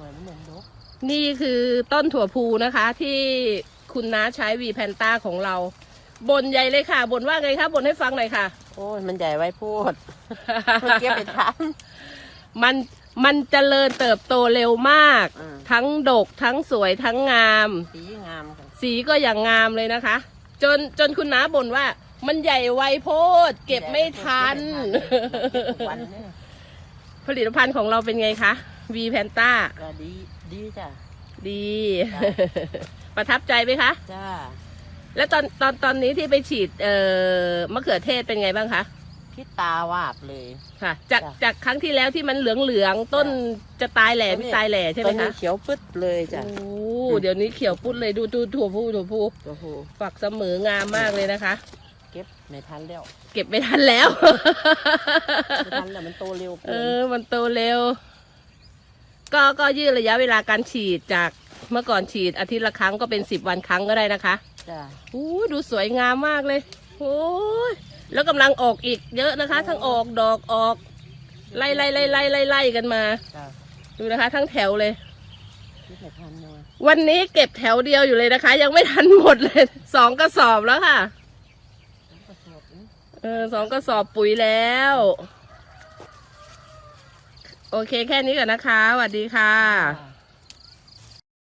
มือนเหมือนนกนี่คือต้นถั่วพูนะคะ ที่คุณน้าใช้วีแพนต้าของเราบนใหญ่เลยค่ะบนว่าไงคะบนให้ฟังหน่อยค่ะ โอ้ยมันใหญ่ไว้พูดเก็บไปทมันมันเจริญเติบโตเร็วมากอืมทั้งดกทั้งสวยทั้งงามำสีงามค่ะสีก็อย่างงามเลยนะคะ จนจนคุณน้าบ่นว่า มันใหญ่ไวโพด เก็บไม่ทันเก็บทุกวันเนี่ยผลิตภัณฑ์ของเราเป็นไงคะ วีแพนต้าก็ดีดีจ้ะ ดี จ้ะ ประทับใจไหมคะ จ้าแล้วตอนตอนตอนนี้ที่ไปฉีดเอ่อมะเขือเทศเป็นไงบ้างคะพิษตาวาบเลย ค่ะ จากจ้ะ จากครั้งที่แล้วที่มันเหลืองเหลืองๆต้นจะตายแหล่ไม่ตายแหล่ใช่ไหตมอนนี้คะเขียวปึ๊ดเลยจ้ะโอ้เดี๋ยวนี้เขียวปุ้ดเลยดูดูถั่วพูถั่วพูโอ้โหฝักเสมองามมากเลยนะคะ เก็บไม่ทันแล้วเก็บไม่ทันแล้ว ไม่ทันแล้วมันโตเร็วเอเกินอมันโตเร็ว ก็ก็ยืดระยะเวลาการฉีดจากเมื่อก่อนฉีดอาทิตย์ละครั้งก็เป็นสิบวันครั้งก็ได้นะคะจ้ะอู้ดูสวยงามมากเลยโอ้ยแล้วกำลังออกอีกเยอะนะคะ ทั้งออกดอกออก ไล่ไล่ไล่ไล่ไล่ไล่กันมา จ้ะดูนะคะ ทั้งแถวเลยเก็บไม่ทันเลยวันนี้เก็บแถวเดียวอยู่เลยนะคะ ยังไม่ทันหมดเลย สองกระสอบแล้วค่ะ กระสอบนี้เออสองกระสอบปุ๋ยแล้ว โอเคแค่นี้ก่อนนะคะสวัสดีค่ะ